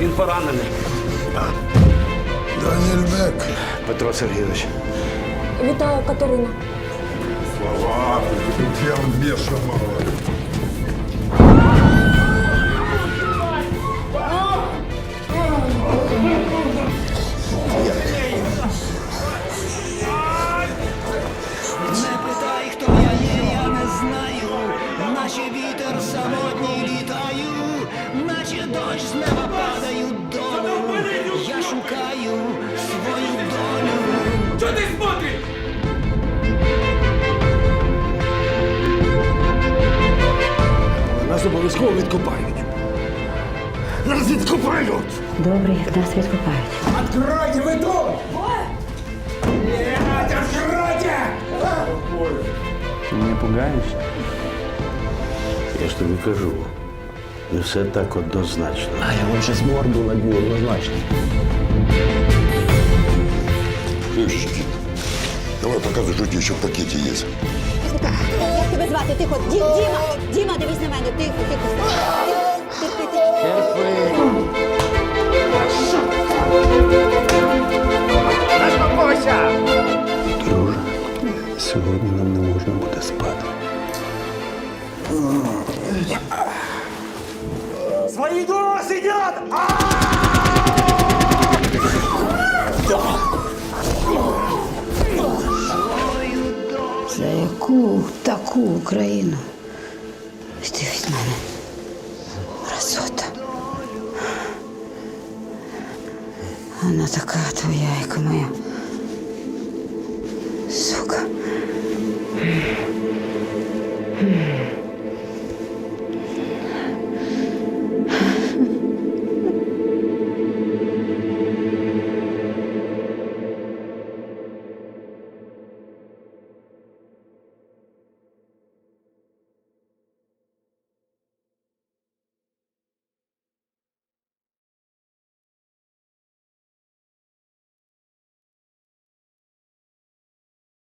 Він поранений. Даніель Бек. Петро Сергійович. Вітаю, Катерина. Слова, тут я вам бешу мало. Не питай, хто я є, я не знаю, наче вітер самотній літаю, наче дощ з неба падають долу. Я шукаю свою долю. Нас обов'язково відкопають. Нас відкопають! Добре, як нас відкопають. Откройте вы дом! Нет, откройте! Не пугаєшся? Я ж тобі кажу, не все так однозначно. А я вам сейчас морду набью однозначно. Слышите, давай показывай, что у тебя еще в пакете есть. Як тебе звати? Тихо, Ді, Діма! Діма, дивись на мене, тихо, тихо. Видос идет! А! За яку таку Україну? Ти від мене красота. Вона така твоя, яка моя. Сука.